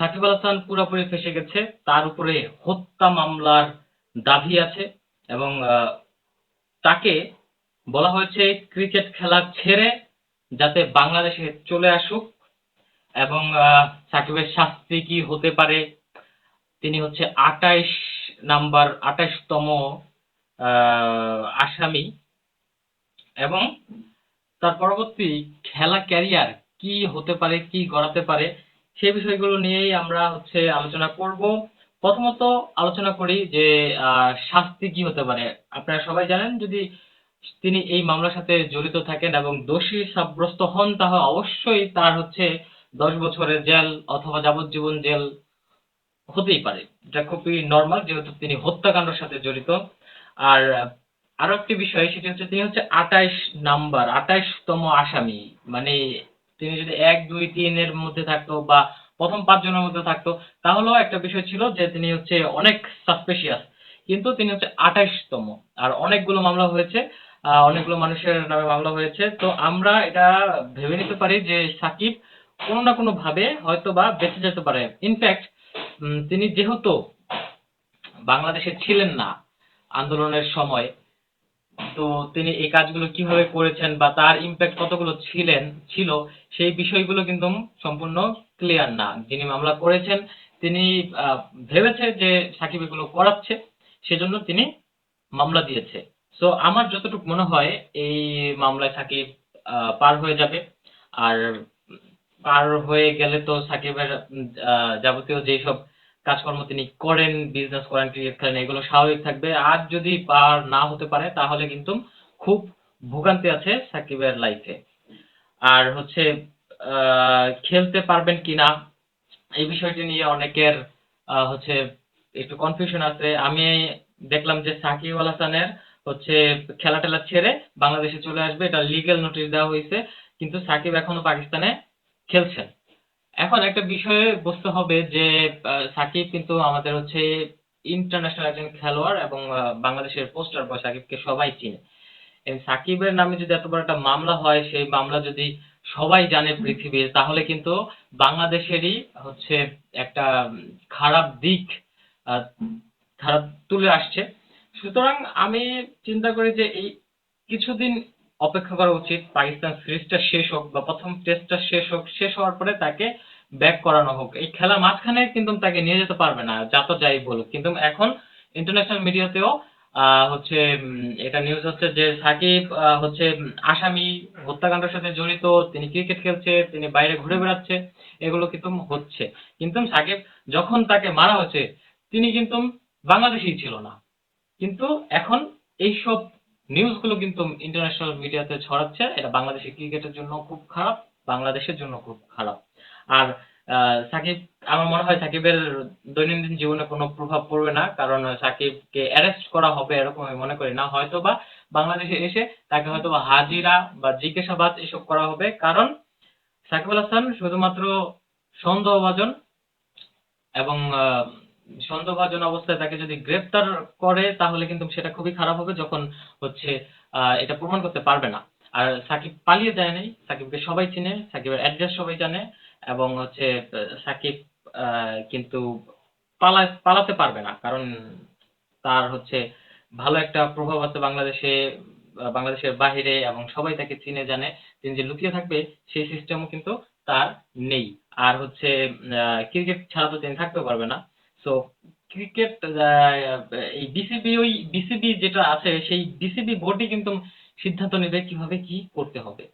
সাকিব আল হাসান পুরোপুরি ফেসে গেছে। তার উপরে হত্যা মামলার দাবি আছে এবং তাকে বলা হয়েছে ক্রিকেট খেলা ছেড়ে যাতে বাংলাদেশে চলে আসুক এবং সাকিবের শাস্তি কি হতে পারে? তিনি হচ্ছে আটাইশ নাম্বার, আটাইশতম আসামি এবং তার পরবর্তী খেলা ক্যারিয়ার কি হতে পারে, কি গড়াতে পারে সেই বিষয়গুলো নিয়েই আমরা হচ্ছে আলোচনা করব। প্রথমত আলোচনা করি যে শাস্তি কি হতে পারে? আপনারা সবাই জানেন, যদি তিনি এই মামলার সাথে জড়িত থাকেন এবং দোষী সাব্যস্ত হন, তাহলে অবশ্যই তার হচ্ছে দশ বছরের জেল অথবা যাবজ্জীবন জেল হতেই পারে। এটা খুবই নর্মাল যেহেতু তিনি হত্যাকাণ্ডের সাথে জড়িত। আর আরও একটি বিষয়, সেটি হচ্ছে তিনি হচ্ছে আটাইশ নাম্বার, আটাইশতম আসামি। মানে তিনি যদি এক, দুই তিনের মধ্যে থাকতো বা প্রথম পাঁচ জনের মধ্যে থাকতো, তাহলেও একটা বিষয় ছিল যে তিনি হচ্ছে অনেক সাসপেশিয়াস কিন্তু তিনি হচ্ছে আঠাইশতম। আর অনেকগুলো মামলা হয়েছে অনেকগুলো মানুষের নামে মামলা হয়েছে। তো আমরা এটা ভেবে নিতে পারি যে সাকিব কোনো না কোনো ভাবে হয়তো বা বেঁচে যেতে পারে। ইনফ্যাক্ট তিনি যেহেতু বাংলাদেশে ছিলেন না আন্দোলনের সময় তো তিনি এই কাজগুলো কীভাবে করেছেন বা তার ইম্প্যাক্ট কতগুলো ছিলেন, ছিল, সেই বিষয়গুলো কিন্তু সম্পূর্ণ ক্লিয়ার না। যিনি মামলা করেছেন, তিনি ভেবেছে যে সাকিব এগুলো করাচ্ছে, সেজন্য তিনি মামলা দিয়েছে। সো আমার যতটুকু মনে হয়, এই মামলায় সাকিব পার হয়ে যাবে। আর পার হয়ে গেলে তো সাকিবের যাবতীয় যেসব কাজকর্ম তিনি করেন বিজনেস করেন ক্রিকেট খেলেন এগুলো স্বাভাবিক থাকবে। আর যদি পার না হতে পারে, তাহলে কিন্তু খুব ভোগান্তি আছে সাকিবের লাইফে আর হচ্ছে খেলতে পারবেন কিনা, এই বিষয়টি নিয়ে অনেকের হচ্ছে একটু কনফিউশন আছে। আমি দেখলাম যে সাকিব আল হাসানের হচ্ছে খেলা টেলা ছেড়ে বাংলাদেশে চলে আসবে। এটা লিগ্যাল নোটিশ দেওয়া হয়েছে। কিন্তু সাকিব এখনও পাকিস্তানে খেলছেন। এখন একটা বিষয়ে বুঝতে হবে যে আহ, সাকিব কিন্তু আমাদের হচ্ছে ইন্টারন্যাশনাল একজন খেলোয়াড় এবং বাংলাদেশের পোস্টার বয় সাকিবকে সবাই চিনে। এই সাকিবের নামে যদি এত বড় একটা মামলা হয় সেই মামলা যদি সবাই জানে পৃথিবীর তাহলে কিন্তু বাংলাদেশেরই হচ্ছে একটা খারাপ দিক আহ, খারাপ তুলে আসছে। সুতরাং আমি চিন্তা করি যে এই কিছুদিন অপেক্ষা করা উচিত। পাকিস্তান সিরিজটা শেষ হোক বা প্রথম টেস্টটা শেষ হোক, শেষ হওয়ার পরে তাকে ব্যাক করানো হোক। এই খেলা মাঝখানে কিন্তু তাকে নিয়ে যেতে পারবে না যত যাই বলুক। কিন্তু এখন ইন্টারন্যাশনাল মিডিয়াতেও হচ্ছে এটা নিউজ হচ্ছে যে সাকিব হচ্ছে, আসামি হত্যাকাণ্ডের সাথে জড়িত, তিনি ক্রিকেট খেলছে, তিনি বাইরে ঘুরে বেড়াচ্ছে, এগুলো কিন্তু হচ্ছে। কিন্তু সাকিব যখন তাকে মারা হচ্ছে তিনি কিন্তু বাংলাদেশেই ছিল না। কিন্তু এখন এইসব নিউজগুলো কিন্তু ইন্টারন্যাশনাল মিডিয়াতে ছড়াচ্ছে। এটা বাংলাদেশের ক্রিকেটের জন্য খুব খারাপ, বাংলাদেশের জন্য খুব খারাপ। আর সাকিব, আমার মনে হয় সাকিবের দৈনন্দিন জীবনে কোনো প্রভাব পড়বে না, কারণ সাকিবকে অ্যারেস্ট করা হবে এরকম আমি মনে করি না। হয়তো বা বাংলাদেশে এসে তাকে হয়তো বা হাজিরা বা জিজ্ঞাসাবাদ এসব করা হবে, কারণ সাকিব আল হাসান শুধুমাত্র সন্দেহভাজন এবং সন্দেহভাজন অবস্থায় তাকে যদি গ্রেপ্তার করে, তাহলে কিন্তু সেটা খুবই খারাপ হবে যখন হচ্ছে এটা প্রমাণ করতে পারবে না। আর সাকিব পালিয়ে যায় নাই সাকিবকে সবাই চিনে, সাকিবের অ্যাড্রেস সবাই জানে, এবং হচ্ছে সাকিব কিন্তু পালা, পালাতে পারবে না, কারণ তার হচ্ছে ভালো একটা প্রভাব আছে বাংলাদেশে বাংলাদেশের বাহিরে, এবং সবাই তাকে চিনে, জানে। তিনি যে লুকিয়ে থাকবে, সেই সিস্টেমও কিন্তু তার নেই। আর হচ্ছে ক্রিকেট ছাড়া তো তিনি থাকতেও পারবে না। সো ক্রিকেট এই বিসিবি ওই বিসিবি যেটা আছে, সেই বিসিবি বোর্ডই কিন্তু সিদ্ধান্ত নেবে কীভাবে কি করতে হবে।